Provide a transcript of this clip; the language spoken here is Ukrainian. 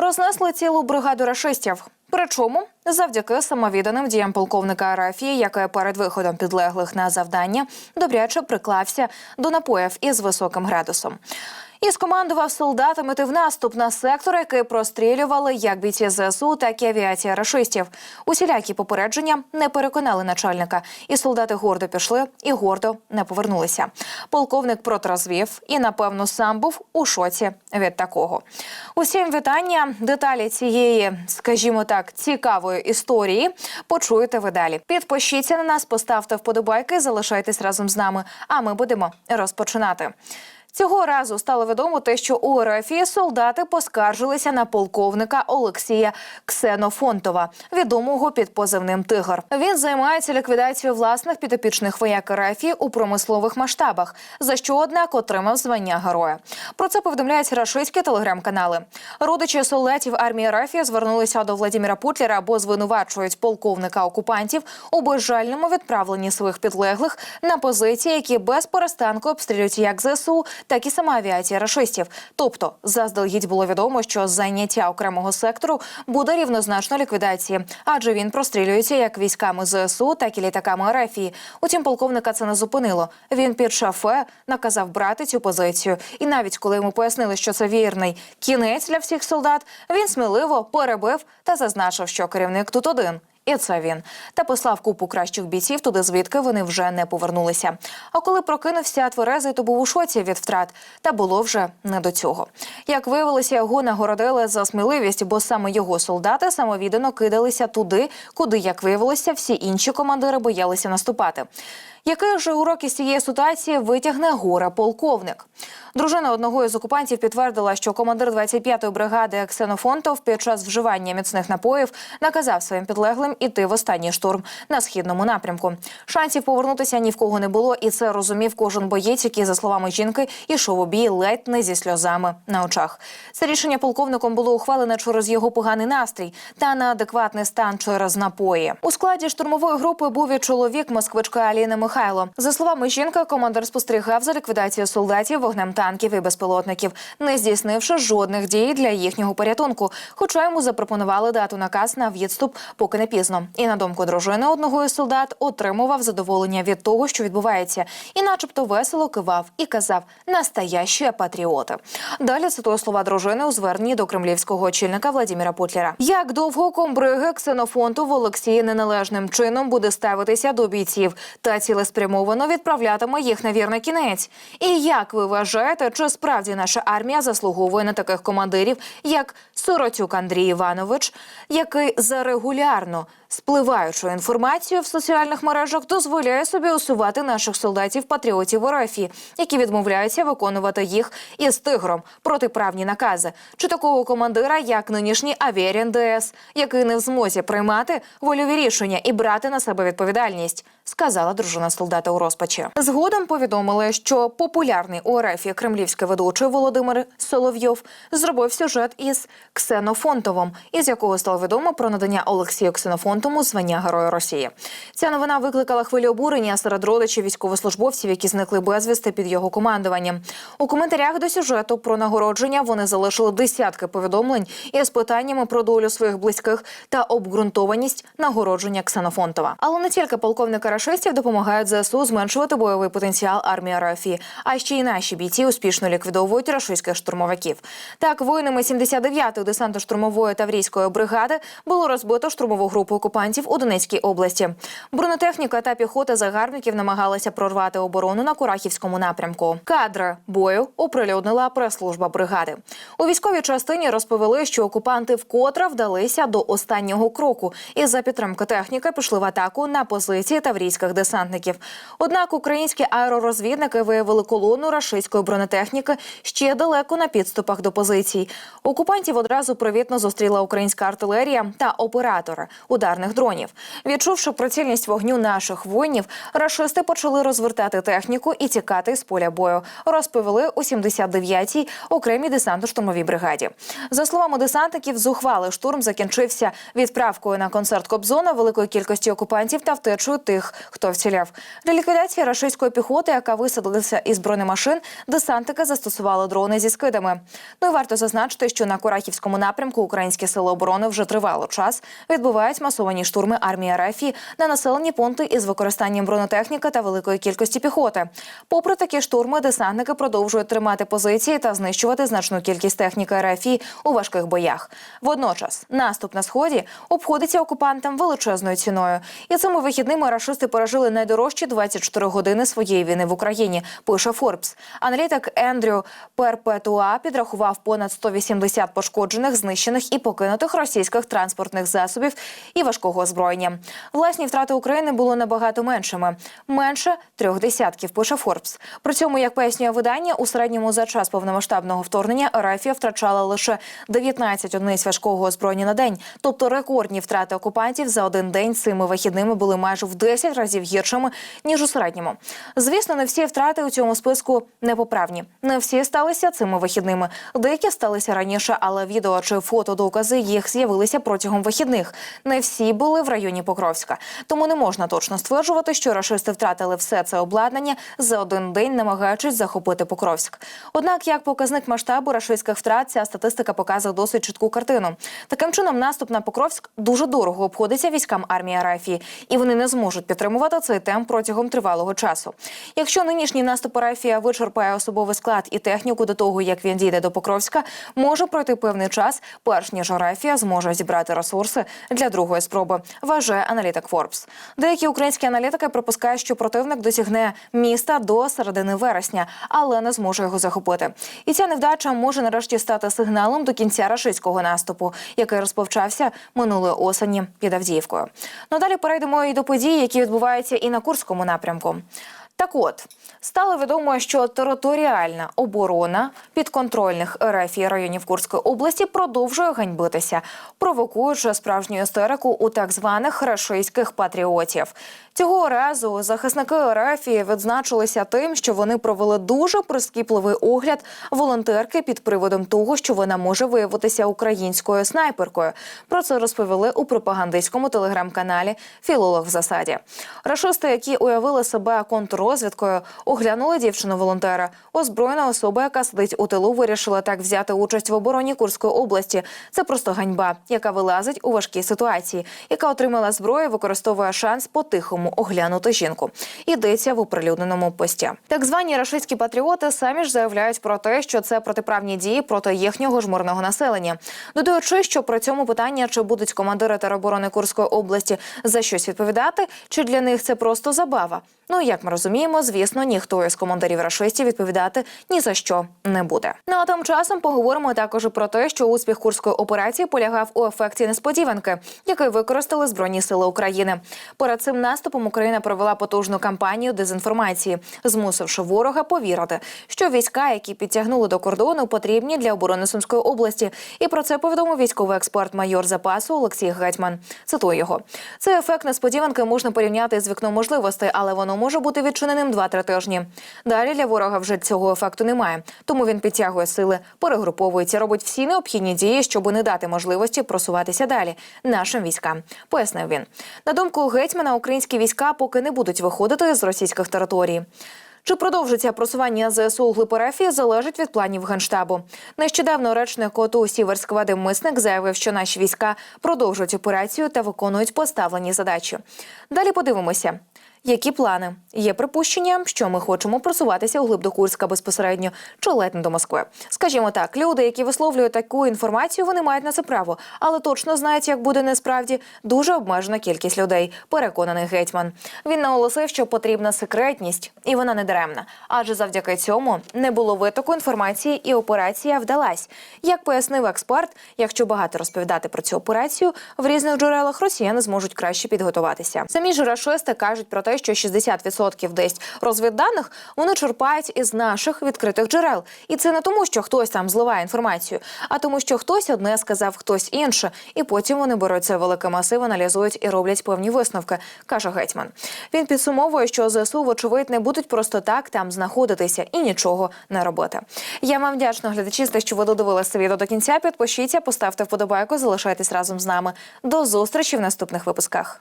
рознесли цілу бригаду рашистів. Причому завдяки самовіданим діям полковника Арафії, який перед виходом підлеглих на завдання добряче приклався до напоїв із високим градусом. І скомандував солдатам іти в наступ на сектор, який прострілювали як бійці ЗСУ, так і авіація рашистів. Усілякі попередження не переконали начальника, і солдати гордо пішли і гордо не повернулися. Полковник протрозвів і, напевно, сам був у шоці від такого. Усім вітання. Деталі цієї, скажімо так, цікавої історії почуєте ви далі. Підпишіться на нас, поставте вподобайки, залишайтесь разом з нами. А ми будемо розпочинати. Цього разу стало відомо те, що у РФ солдати поскаржилися на полковника Олексія Ксенофонтова, відомого під позивним Тигр. Він займається ліквідацією власних підопічних вояк РФ у промислових масштабах, за що однак отримав звання героя. Про це повідомляють рашистські телеграм-канали. Родичі солдатів армії РФ звернулися до Владимира Путлера або звинувачують полковника окупантів у безжальному відправленні своїх підлеглих на позиції, які без перестанку обстрілюють як ЗСУ, так і сама авіація рашистів. Тобто, заздалегідь було відомо, що заняття окремого сектору буде рівнозначно ліквідації, адже він прострілюється як військами ЗСУ, так і літаками РФ. Утім, полковника це не зупинило. Він під шафе наказав брати цю позицію. І навіть коли йому пояснили, що це вірний кінець для всіх солдат, він сміливо перебив та зазначив, що керівник тут один. І це він та послав купу кращих бійців туди, звідки вони вже не повернулися. А коли прокинувся тверезий, то був у шоці від втрат, та було вже не до цього. Як виявилося, його нагородили за сміливість, бо саме його солдати самовіддано кидалися туди, куди, як виявилося, всі інші командири боялися наступати. Який же урок із цієї ситуації витягне горе полковник? Дружина одного із окупантів підтвердила, що командир 25-ї бригади Ксенофонтов під час вживання міцних напоїв наказав своїм підлеглим іти в останній штурм на східному напрямку. Шансів повернутися ні в кого не було, і це розумів кожен боєць, який, за словами жінки, ішов у бій ледь не зі сльозами на очах. Це рішення полковником було ухвалене через його поганий настрій та неадекватний стан через напої. У складі штурмової групи був і чоловік москвичка Аліни Михайло. За словами жінки, командир спостерігав за ліквідацією солдатів вогнем танків і безпілотників, не здійснивши жодних дій для їхнього порятунку. Хоча йому запропонували дату наказ на відступ, поки не пізно. І на думку дружини одного із солдат отримував задоволення від того, що відбувається, і, начебто, весело кивав і казав «настоящі патріоти. Далі цитую слова дружини у зверненні до кремлівського очільника Владимира Путлера. Як довго комбриги ксенофонту в Олексії неналежним чином буде ставитися до бійців та цілеспрямовано відправлятиме їх на вірний кінець? І як ви вважаєте, чи справді наша армія заслуговує на таких командирів, як Соротюк Андрій Іванович, який за регулярно спливаючу інформацію в соціальних мережах дозволяє собі усувати наших солдатів-патріотів РФ, які відмовляються виконувати їх із тигром протиправні накази, чи такого командира, як нинішній Авєрін ДС, який не в змозі приймати вольові рішення і брати на себе відповідальність, сказала дружина солдата у розпачі. Згодом повідомили, що популярний у РФ кремлівський ведучий Володимир Соловйов зробив сюжет із Ксенофонтовим, із якого стало відомо про надання Олексію Ксенофонтому звання Героя Росії. Ця новина викликала хвилю обурення серед родичів військовослужбовців, які зникли безвісти під його командуванням. У коментарях до сюжету про нагородження вони залишили десятки повідомлень із питаннями про долю своїх близьких та обґрунтованість нагородження Ксенофонтова. Але не тільки полковника рашистів допомагають ЗСУ зменшувати бойовий потенціал армії РФ, а ще й наші бійці успішно ліквідовують рашистських штурмовиків. Так, воїнами 79-ї десантно-штурмової таврійської бригади було розбито штурмову групу окупантів у Донецькій області. Бронетехніка та піхота загарбників намагалися прорвати оборону на Курахівському напрямку. Кадри бою оприлюднила прес-служба бригади. У військовій частині розповіли, що окупанти вкотре вдалися до останнього кроку і за підтримки техніки пішли в атаку на позиції таврійських десантників. Однак українські аеророзвідники виявили колону рашистської бронетехніки ще далеко на підступах до позицій. Окупантів одразу привітно зустріла українська артилерія та оператори ударних дронів. Відчувши прицільність вогню наших воїнів, рашисти почали розвертати техніку і тікати з поля бою. Розповіли у 79-й окремій десантно-штурмовій бригаді. За словами десантників, зухвалий штурм закінчився відправкою на концерт Кобзона великої кількості окупантів та втечою тих, хто вцілів. Для ліквідації рашистської піхоти, яка висадилася із бронемашин, десантники застосували дрони зі скидами. Ну і варто зазначити, що на Курахівському напрямку українські сили оборони вже тривало час відбувають масовані штурми армії РФ на населені пункти із використанням бронетехніки та великої кількості піхоти. Попри такі штурми, десантники продовжують тримати позиції та знищувати значну кількість техніки РФ у важких боях. Водночас наступ на сході обходиться окупантам величезною ціною, і цими вихідними рашисти пережили найдорожчі 24 години своєї війни в Україні. Пише Форбс. Аналітик Ендрю Перпетуа підрахував понад 180 пошкоджених, знищених і покинутих російських транспортних засобів і важкого озброєння. Власні втрати України було набагато меншими менше трьох десятків. Пише Форбс. При цьому, як пояснює видання, у середньому за час повномасштабного вторгнення Рафія втрачала лише 19 одиниць важкого озброєння на день, тобто рекордні втрати окупантів за один день цими вихідними були майже в 10 разів гіршими ніж у середньому. Звісно, не всі втрати у цьому списку непоправні. Не всі сталися цими вихідними. Деякі сталися раніше, але відео чи фотодокази їх з'явилися протягом вихідних. Не всі були в районі Покровська. Тому не можна точно стверджувати, що рашисти втратили все це обладнання за один день, намагаючись захопити Покровськ. Однак, як показник масштабу рашистських втрат, ця статистика показує досить чітку картину. Таким чином, наступ на Покровськ дуже дорого обходиться військам армії Арафії, і вони не зможуть підтримувати цей темп протягом тривалого часу. Якщо нинішній наступ Арафія вичерпає особовий склад і техніку до того, як він дійде до Покровська, може пройти певний час, перш ніж Арафія зможе зібрати ресурси для другої спроби. Вважає аналітик Форбс. Деякі українські аналітики припускають, що противник досягне міста до середини вересня, але не зможе його захопити. І ця невдача може нарешті стати сигналом до кінця рашистського наступу, який розпочався минулої осені під Авдіївкою. Ну далі перейдемо і до подій, які відбуваються і на Курському напрямку. Так от стало відомо, що територіальна оборона підконтрольних РФ і районів Курської області продовжує ганьбитися, провокуючи справжню істерику у так званих рашистських патріотів. Цього разу захисники РФ відзначилися тим, що вони провели дуже прискіпливий огляд волонтерки під приводом того, що вона може виявитися українською снайперкою. Про це розповіли у пропагандистському телеграм-каналі Філолог в засаді. Рашисти, які уявили себе контррозвідкою, оглянули дівчину волонтера. Озброєна особа, яка сидить у тилу, вирішила так взяти участь в обороні Курської області. Це просто ганьба, яка вилазить у важкій ситуації, яка отримала зброю, використовує шанс по-тихому оглянути жінку. Йдеться в оприлюдненому пості. Так звані рашистські патріоти самі ж заявляють про те, що це протиправні дії проти їхнього ж мирного населення, додаючи, що при цьому питання, чи будуть командири тероборони Курської області за щось відповідати, чи для них це просто забава. Ну як ми розуміємо, звісно, ніхто із командирів рашистів відповідати ні за що не буде. Ну а тим часом поговоримо також про те, що успіх курської операції полягав у ефекті несподіванки, який використали збройні сили України. Перед цим наступом Україна провела потужну кампанію дезінформації, змусивши ворога повірити, що війська, які підтягнули до кордону, потрібні для оборони Сумської області. І про це повідомив військовий експерт майор запасу Олексій Гетьман. Цитую його: цей ефект несподіванки можна порівняти з вікном можливостей, але воно може бути відчиненим 2-3 тижні. Далі для ворога вже цього ефекту немає, тому він підтягує сили, перегруповується, робить всі необхідні дії, щоб не дати можливості просуватися далі нашим військам. Пояснив він. На думку гетьмана, українські війська поки не будуть виходити з російських територій. Чи продовжиться просування ЗСУ у глиб залежить від планів генштабу. Нещодавно речник ОТУ Сіверськ Вадим Мисник заявив, що наші війська продовжують операцію та виконують поставлені задачі. Далі подивимося. Які плани? Є припущення, що ми хочемо просуватися у глиб до Курська безпосередньо чи ледь не до Москви. Скажімо так, люди, які висловлюють таку інформацію, вони мають на це право, але точно знають, як буде насправді дуже обмежена кількість людей. Переконаний гетьман. Він наголосив, що потрібна секретність, і вона не даремна. Адже завдяки цьому не було витоку інформації, і операція вдалась. Як пояснив експерт, якщо багато розповідати про цю операцію, в різних джерелах росіяни зможуть краще підготуватися. Самі ж рашисти кажуть про те, що 60% десь розвідданих вони черпають із наших відкритих джерел, і це не тому, що хтось там зливає інформацію, а тому, що хтось одне сказав, хтось інше, і потім вони беруть цей великий масив, аналізують і роблять певні висновки, каже гетьман. Він підсумовує, що ЗСУ, вочевидь, не будуть просто так там знаходитися і нічого не робити. Я вам вдячна глядачі, за те, що ви додивилися відео до кінця. Підпишіться, поставте вподобайку, залишайтесь разом з нами. До зустрічі в наступних випусках.